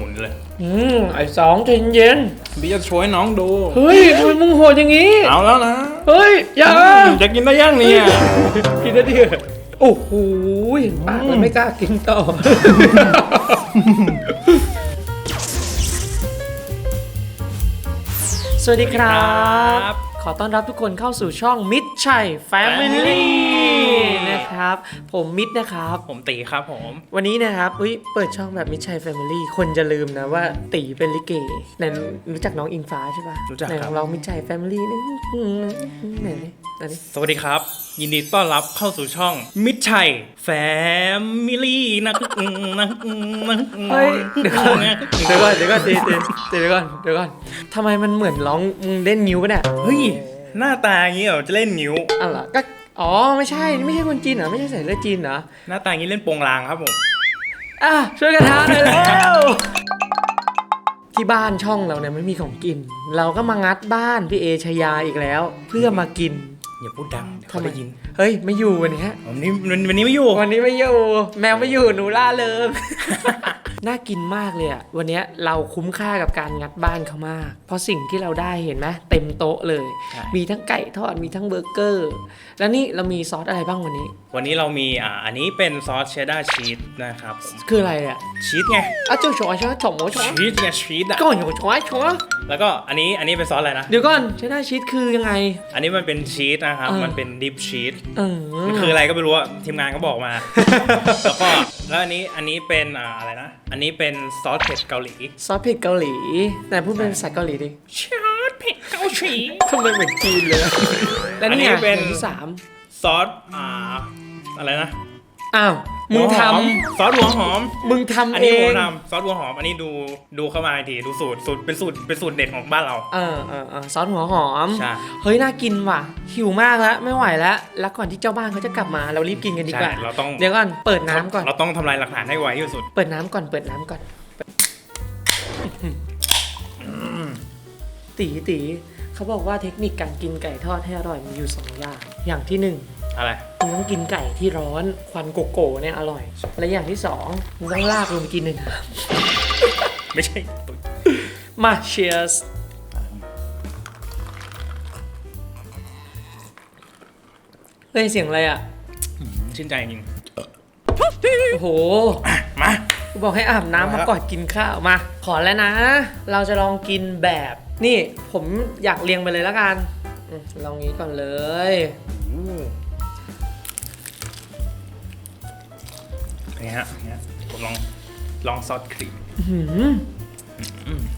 มุนเลยอืมไอ้สองใจเย็นพี่จะโชว์ให้น้องดูเฮ้ยทำไมมึงโหดอย่างนี้ เอาแล้วนะเฮ้ย อย่าจะกินได้ยังเนี่ย กินได้ดิโอ้โหเห็นปากแล้วไม่กล้ากินต่อ สวัสดีครับ ขอต้อนรับทุกคนเข้าสู่ช่องมิดชัย Family นะครับ ผมมิดนะครับ ผมตีครับผม วันนี้นะครับอุ้ยเปิดช่องแบบมิดชัย Family คนจะลืมนะว่าตีเป็นลิเกไหนรู้จักน้องอิงฟ้าใช่ปะรู้จักไหนครับ ลองมิดชัย Family นี่ไหนไหนไหนสวัสดีครับ ยินดีต้อนรับเข้าสู่ช่อง มิดชัยแฟมิลี่นะนะนะเฮ้ยเดี๋ยวก่อนเดี๋ยวก่อนเดี๋ยวก่อนเดี๋ยวก่อนเดี๋ยวก่อนเดี๋ยวก่อนทำไมมันเหมือนร้องมึงเล่นนิ้วปะเนี่ยเฮ้ยหน้าตาอย่างนี้เหรอจะเล่นนิ้วอะไรอก็อ๋อไม่ใช่นี่ไม่ใช่คนจีนเหรอไม่ใช่ใส่เลือดจีนเหรอหน้าตาอย่างนี้เล่นโปงลางครับผมอะช่วยกันทานหน่อยแล้วที่บ้านช่องเราเนี่ยไม่มีของกิน เราก็มางัดบ้านพี่เอชายาอีกแล้ว เพื่อมากิน อย่าพูดดังเดี๋ยวเขาได้ยินเฮ้ยไม่อยู่วันเนี้ยวันนี้วันวันนี้ไม่อยู่วันนี้ไม่อยู่ แมวไม่อยู่หนูล่าเริงน่ากินมากเลยอะวันเนี้ยเราคุ้มค่ากับการงัดบ้านเขามาก เพราะสิ่งที่เราได้เห็นไหมเต็มโต๊ะเลยใช่มีทั้งไก่ทอดมีทั้งเบอร์เกอร์ แล้วนี่เรามีซอสอะไรบ้างวันนี้ วันนี้เรามีอ่าอันนี้เป็นซอสเชดดาร์ชีสนะครับผมคืออะไรอะชีสไงอะเจ้าชัวชัวฉงชัวชีสไงชีสอะก่อนอยู่ชัวชัวแล้วก็อันนี้อันนี้เป็นซอสอะไรนะเดี๋ยวก่อนใช้ได้ชีสคือยังไง อันนี้มันเป็นชีสนะครับเออมันเป็นดิปชีสเออมันคืออะไรก็ไม่รู้อะทีมงานก็บอกมาแล้วก็แล้วอันนี้อันนี้เป็นอ่าอะไรนะอันนี้เป็นซอสเผ็ดเกาหลีซอสเผ็ดเกาหลีไหนพูดเป็นภาษาเกาหลีดิซอสเผ็ดเกาหลีทำไมเหมือนจีนเลย และอันนี้นี่เป็นอย่างที่สามซอสอ่าอะไรนะ อ้าวมึงหัวทหอมซอสหัวหอมำมึงทำอันเอนี้ผมงทำซอสหัวหอม อันนี้ดูดูเข้ามาอีกทีดูสูตรสูตรเป็นสูตรเป็นสูตรเด็ดของบ้านเรา เออเออเออซอสหัวหอม ใช่ เฮ้ยน่ากินว่ะ หิวมากแล้วไม่ไหวแล้ว แล้วก่อนที่เจ้าบ้านเขาจะกลับมาเรารีบกินกันดีกว่า ใช่เราต้อง เดี๋ยวก่อนเปิดน้ำก่อน เราต้องทำลายหลักฐานให้ไวที่สุด เปิดน้ำก่อนเปิดน้ำก่อนตีตีเขาบอกว่าเทคนิคการกินไก่ทอดให้อร่อยมีอยู่สองอย่าง อย่างที่หนึ่ง อะไรมึงต้องกินไก่ที่ร้อนควันโกโก้เนี่ยอร่อย และอย่างที่สองมึงต้องลากลงไปกินในน้ไม่ใช่ตุ๊ดำมาเชียร์สเฮ้ยเสียงอะไรอะชื่นใจจริงโอ้โห มากูบอกให้อาบน้ำมามาแล้วก่อนกินข้าวมา ขอแล้วนะ เราจะลองกินแบบ นี่ผมอยากเรียงไปเลยแล้วกันอืมลองงี้ก่อนเลย นี่ฮะนี่ฮะผมลองลองซอสครีมหืม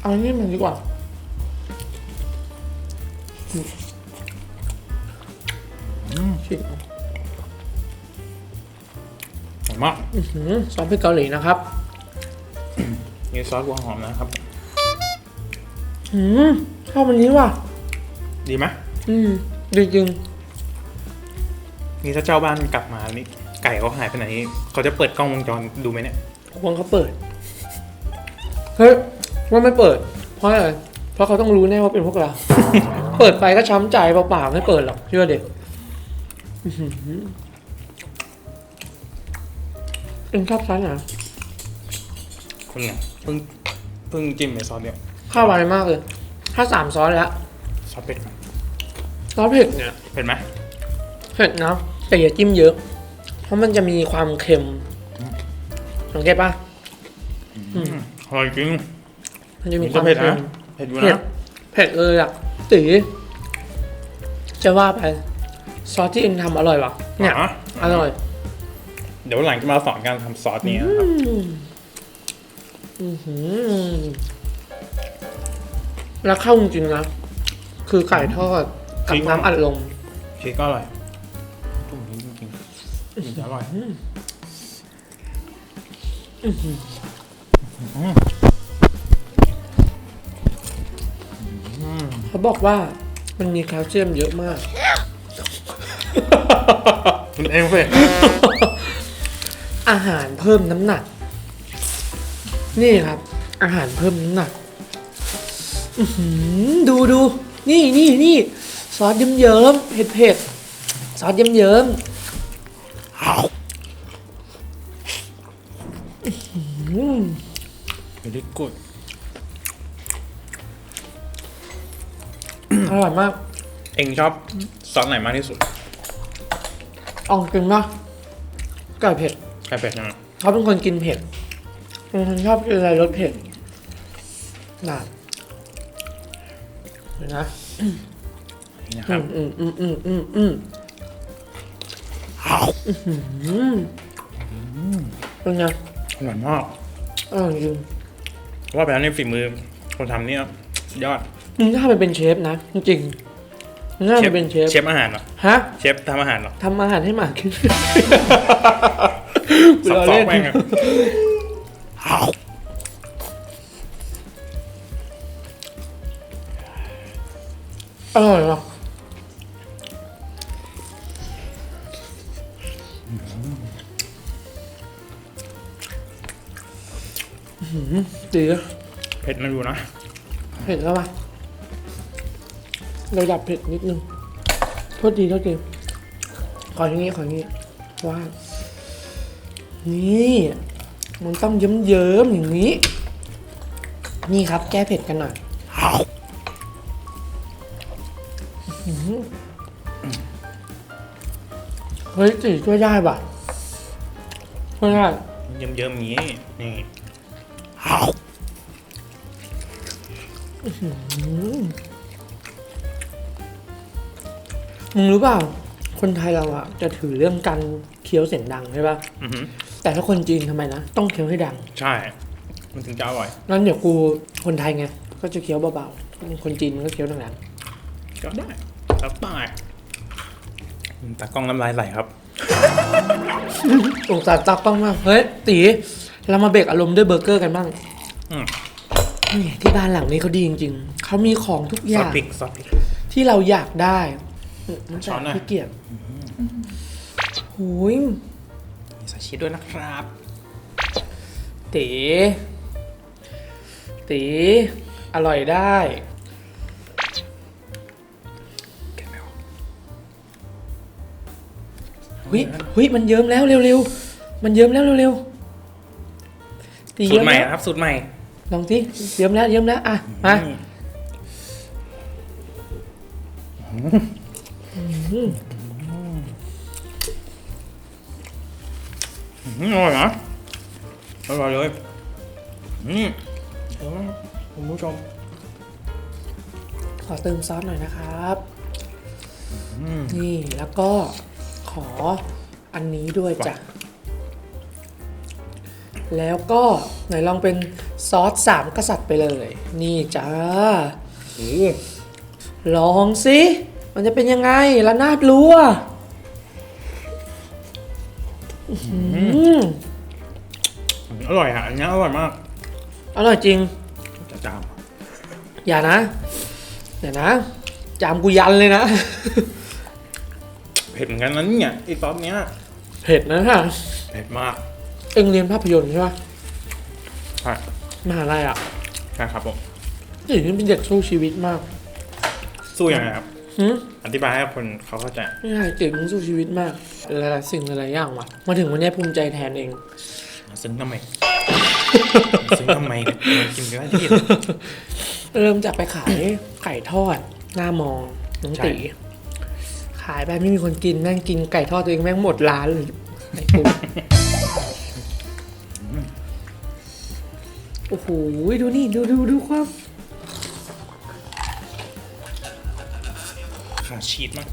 เอานี่มันดีกว่าชิมหอมมากอื้อหือซอสพริกเกาหลีนะครับมีซอสหัวหอมนะครับ หืมชอบอันนี้ว่ะ ดีไหมอืมดีจริงนี่ถ้าเจ้าบ้านกลับมานี่ไก่เขาหายไปไหน เขาจะเปิดกล้องวงจรดูไหมเนี่ยวงเขาเปิด เฮ้ยว่าไม่เปิด เพราะอะไร เพราะเขาต้องรู้แน่ว่าเป็นพวกเรา เปิดไปก็ช้ำใจเปล่าๆไม่เปิดหรอกเชื่อเด็กเอ็งชอบซอสไหนคุณเนี่ยเพิ่งเพิ่งจิ้มในซอสเนี่ยข้าวไวมากเลย ถ้าสามซอสแล้วซอสเผ็ดไหมซอสเผ็ดเนี่ย เผ็ดไหมเผ็ดนะแต่อย่าจิ้มเยอะ เพราะมันจะมีความเค็มสังเกตปะอืมอร่อยจริงมันจะมีมันคจะวามเผ็ดเค็นะมเผ็ดอยู่เผ็ดนะเผ็ดเลยอะตีจะว่าไปซอสที่เอ็งทำอร่อยปะเนี่ยอ๋ออร่อย เดี๋ยวหลังจะมาสอนการทำซอสนี้นะครับอือหือแล้วเข้าจริงๆนะ คือไก่ทอดกับน้ำอัดลมชีสก็อร่อยตรงนี้จริง ๆจริงๆอร่อยเขาบอกว่ามันมีแคลเซียมเยอะมาก คุณเองเผ็ดอาหารเพิ่มน้ำหนัก นี่ครับ อาหารเพิ่มน้ำหนักอื้อหือดูดูนี่นี่นี่ซอสเยิ้มเยิ้มๆเผ็ดเผ็ดซอสเยิ้มเยิ้ม ๆอื้อหือ very good อร่อยมากเองชอบซอสไหนมากที่สุดเอองจริงนะไก่เผ็ดไก่เป็ดนะเขาเป็นคนกินเผ็ดเป็นคนชอบกินอะไรรสเผ็ดน่ะเห็นนะนี่นะครับ อืมอืมอืมอืมอืมอืม เป็นไงอร่อยมากอร่อยจริงว่าไปแล้วในฝีมือคนทำเนี่ยสุดยอดมึงน่าไปเป็นเชฟนะ จริงๆมึงน่าไปเป็นเชฟเชฟอาหารเหรอฮะเชฟทำอาหารเหรอทำอาหารให้หมากินซับเราซ้อนเล่นแม่งอะอร่อยเหรออื้ ดีอะเผ็ดมันอยู่นะเผ็ดแล้วปะเราดับเผ็ดนิดนึงโทษดีโทษดีขออย่างนี้ขออย่างนี้ว่า นี่ มันต้องเยิ้มๆอย่างนี้ นี่ครับ แก้เผ็ดกันหน่อยอื้อหือเฮ้ยจีช่วยได้ป่ะช่วยได้เยิ้มๆอย่างนี้นี่ มึงรู้เปล่า คนไทยเราอะจะถือเรื่องการเคี้ยวเสียงดังใช่ป่ะอือหือแต่ถ้าคนจีนทำไมนะ ต้องเคี้ยวให้ดัง ใช่ มันถึงจะอร่อย งั้นเดี๋ยวกูคนไทยไง ก็จะเคี้ยวเบาๆ คนจีนมันก็เคี้ยวดังก็ได้แล้วแต่ตากล้องน้ำลายไหลครับ ๆสงสารตากล้องมาก เฮ้ยตี เรามาเบรกอารมณ์ด้วยเบอร์เกอร์กันบ้าง อืม นี่ที่บ้านหลังนี้เขาดีจริงๆ เขามีของทุกอซอสย่างพริกซอสพริก ที่เราอยากได้มันช้อนหน่อยขี้เกียจโอ้ยมีใส่ชีสด้วยนะครับตีตีอร่อยได้ แกะไม่ออกเฮ้ยเฮ้ยมันเยิ้มแล้วเร็วๆ มันเยิ้มแล้วเร็วๆตีสูตเยิ้รมใหม่แล้วครับสูตรใหม่ ลองสิเยิ้มแล้วเยิ้มแล้วอะมาอืมอร่อยนะอร่อยเลยอืมเดี๋ยวนะคุณผู้ชม ขอเติมซอสหน่อยนะครับอืมนี่แล้วก็ขออันนี้ด้วยจ้ะแล้วก็ไหนลองเป็น ซอสสามกษัตริย์ไปเลย นี่จ้าโอ้ลองสิมันจะเป็นยังไงละนาดรัวอื้อหืออร่อยอะอันนี้อร่อยมาก อร่อยจริงจะจาม อย่านะเดี๋ยวนะ จามกูยันเลยนะ เผ็ดเหมือนกันนะเนี่ยไอซอสเนี้ย เผ็ดนะฮะ เผ็ดมาก เอ็งเรียนภาพยนตร์ใช่ปะใช่ มหาลัยอะใช่ครับผมนี่นี่เป็นเด็กสู้ชีวิตมากสู้ยังไงครับหืมอธิบายให้คนเขาเข้าใจไม่ใช่เจ๋งสู้ชีวิตมากหลายๆสิ่งหลายๆอย่างว่ะมาถึงวันนี้ภูมิใจแทนเอง ซึ้งทำไม ซึ้งทำไมเนี่ยมันกินได้ที่เริ่มจากไปขายไก่ทอด หน้ามองน้องใช่ตีขายไปไม่มีคนกินแม่งกินไก่ทอดตัวเองแม่งหมดร้านเลยไอ้ปุ๊ โอ้โหดูนี่ดูดูดูความขาดชีสมาก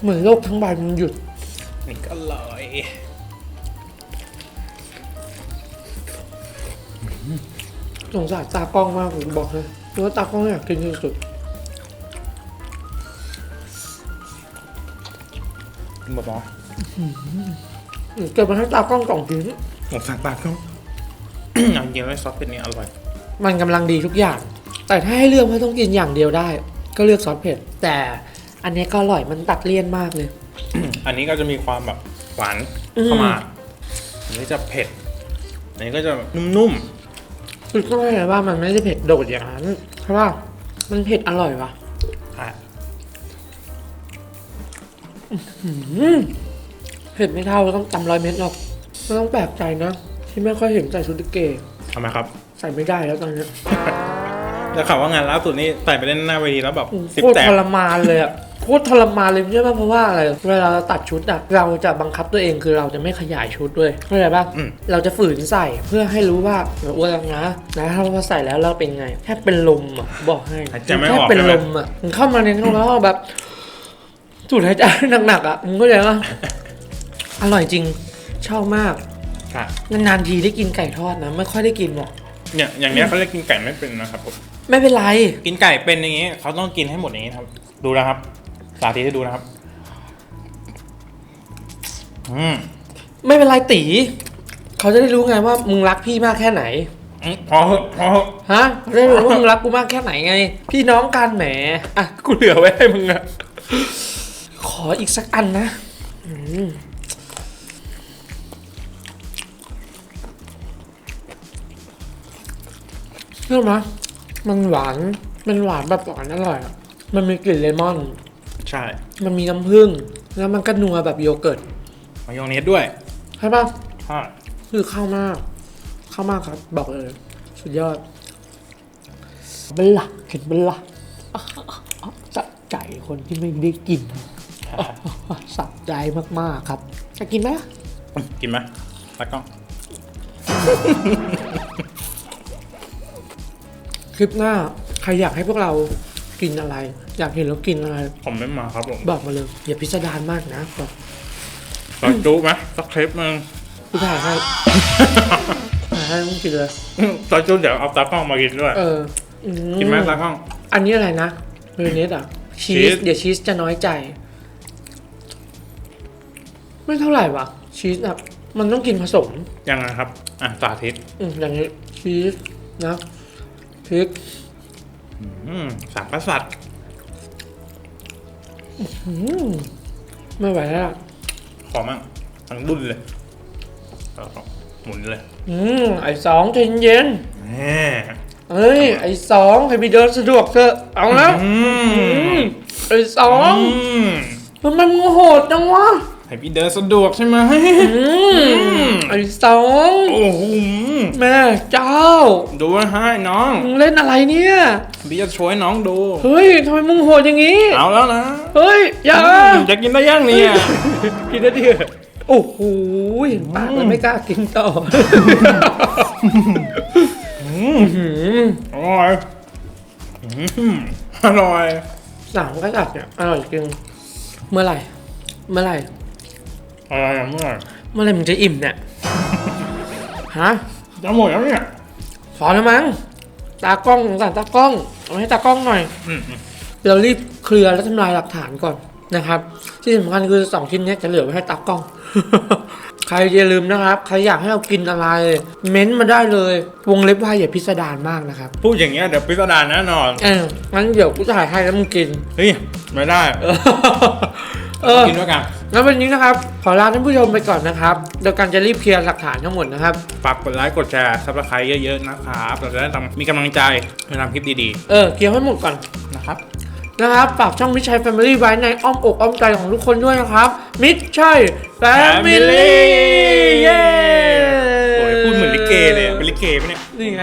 เหมือนโลกทั้งใบมันหยุดนี่ก็อร่อยสงสารตากล้องมากผมบอกเลยเพราะว่าตากล้องอยากกินที่สุดกินบอเกิดมาให้ตากล้องกล่องชิ้นๆผมสั่งปากเขา เอาจริงๆแล้วซอสเป็ดนี่อร่อย มันกำลังดีทุกอย่าง แต่ถ้าให้เลือกว่าต้องกินอย่างเดียวได้ ก็เลือกซอสเผ็ด แต่อันนี้ก็อร่อยมันตัดเลี่ยนมากเลย อันนี้ก็จะมีความแบบหวานอืมเข้ามาอันนี้จะเผ็ด อันนี้ก็จะนุ่มคือก็ไม่ใช่ว่ามันไม่ได้เผ็ดโดดอย่างนั้น เพราะว่ามันเผ็ดอร่อยว่ะๆค่ะอืมเผ็ดไม่เท่าต้องตำร้อยเม็ดหรอกไม่ต้องแปลกใจนะ ที่ไม่ค่อยเห็นใส่ชุดลิเกทำไมครับ ใส่ไม่ได้แล้วตอนเนี้ยแล้วข่าวว่างานล่าสุดนี่ใส่ไปเล่นหน้าเวทีแล้วแบบสิบโคตรแตกทรมานเลยอะโคตรทรมานเลยใช่ไหมเพราะว่าอะไรเวลาเราตัดชุดอะเราจะบังคับตัวเองคือเราจะไม่ขยายชุดด้วยเข้าใจปะอืม เราจะฝืนใส่เพื่อให้รู้ว่าเราอ้วนแล้วนะนะถ้าเราใส่แล้วเราเป็นไงแค่เป็นลมอะบอกให้หายใจไม่อแค่อกเป็นใช่ไหมลมอะมันเข้ามาในท้องแล้วแบบสูดหายใจหนักๆอะมึงก็เลยว่าอร่อยจริงชอบมาก ค่ะนานๆทีได้กินไก่ทอดนะ ไม่ค่อยได้กินหรอกเนี่ยอย่างเนี้ยเขาเรียกกินไก่ไม่เป็นนะครับผมไม่เป็นไร กินไก่เป็นอย่างงี้เขาต้องกินให้หมดอย่างงี้ครับ ดูนะครับ สาธิตให้ดูนะครับ อืมไม่เป็นไรตีเขาจะได้รู้ไงว่ามึงรักพี่มากแค่ไหนอืมพอเหอะพอเหอะฮะเขาจะได้รู้ว่ามึงรักกูมากแค่ไหนไง พี่น้องกันแหมอะกูเหลือไว้ให้มึงอะขออีกสักอันนะอืม เชื่อไหมมันหวาน มันหวานแบบหวานอร่อยอะมันมีกลิ่นเลมอน ใช่มันมีน้ำผึ้งแล้วมันก็นัวแบบโยเกิร์ตมายองเนสด้วยใช่ปะใช่คือเข้ามาก เข้ามากครับ บอกเลย สุดยอดเบลล่ะเห็นเบลล่ะอะอะอะสะใจคนที่ไม่ได้กินอะอะสะใจมากๆครับ จะกินไหมล่ะกินไหมตากล้อง คลิปหน้าใครอยากให้พวกเรากินอะไร อยากเห็นเรากินอะไร ผมไม่มาครับผมบอกมาเลยอย่าพิสดารมากนะบอกตอนจุไหมสักคลิปนึงกูถ่ายให้ถ่ายให้ต้องกินเลยตอนจุเดี๋ยวเอาตากล้องมากินด้วย เอออืกินไหมตากล้อง อันนี้อะไรนะเมยองเนสอะชีชีสสเดี๋ยวชีสจะน้อยใจ ไม่เท่าไหร่วะชีสอะมันต้องกินผสม ยังไงครับ อะสาธิต อืมอย่างนี้ชีสนะ พริกอืมสามกษัตริย์อืมไม่ไหวแล้วอะขอมั่งทั้งดุนเลยแล้วก็หมุนเลยอืมไอ้สองใจเย็นแหมเอ้ย ไอ้สองให้ไปเดินสะดวกเถอะเอาแล้วอือืมมไอ้สองอืมมันมันโหดจังวะให้พี่เดินสะดวกใช่ไหมอืมไอ้สองโอ้โห แม่เจ้า ดูนะฮะน้องมึงเล่นอะไรเนี่ยพี่จะโชว์ให้น้องดู เฮ้ยทำไมมึงโหดอย่างนี้ เอาแล้วนะ เฮ้ย อย่าอืมจะกินได้ยังเนี่ยกินได้ดิโอ้โหเห็นปากแล้วไม่กล้ากินต่ออื้อหืออร่อยอืมอร่อยสามกระดับเนี่ยอร่อยจริง เมื่อไหร่ เมื่อไหร่อะไรอะเมื่อไหร่เมื่อไหร่มึงจะอิ่มเนี่ย ฮะ จะหมดแล้วเนี่ยพอแล้วมั้ง ตากล้องสงสารตากล้อง เอาให้ตากล้องหน่อย อืมอืมเรารีบเคลียร์และทำลายหลักฐานก่อนนะครับ ที่สำคัญคือสองชิ้นเนี้ยจะเหลือไว้ให้ตากล้อง ใครอย่าลืมนะครับ ใครอยากให้เรากินอะไร เม้นต์มาได้เลยวงเล็บว่าอย่าพิสดารมากนะครับ พูดอย่างเงี้ยเดี๋ยวพิสดารแน่นอน เอองั้นเดี๋ยวกูถ่ายให้แล้วมึงกิน เฮ้ย ไม่ได้ เออเออ กินด้วยกันงั้นวันนี้นะครับ ขอลาท่านผู้ชมไปก่อนนะครับโดยการจะรีบเคลียร์หลักฐานทั้งหมดนะครับ ฝากกดไลค์กดแชร์ซับสไครต์เยอะๆนะครับเราจะได้ทำมีกำลังใจในทำคลิปดีเออเคลียร์ให้หมดก่อน ๆนะครับ นะครับฝากช่องมิชชัยแฟมิลี่ไว้ในอ้อมอกอ้อมใจของทุกคนด้วยนะครับ มิชชัยแฟมิลี่เย้โอ้ยพูดเหมือนลิเกเลยอะเป็นลิเกปะเนี่ย นี่ไง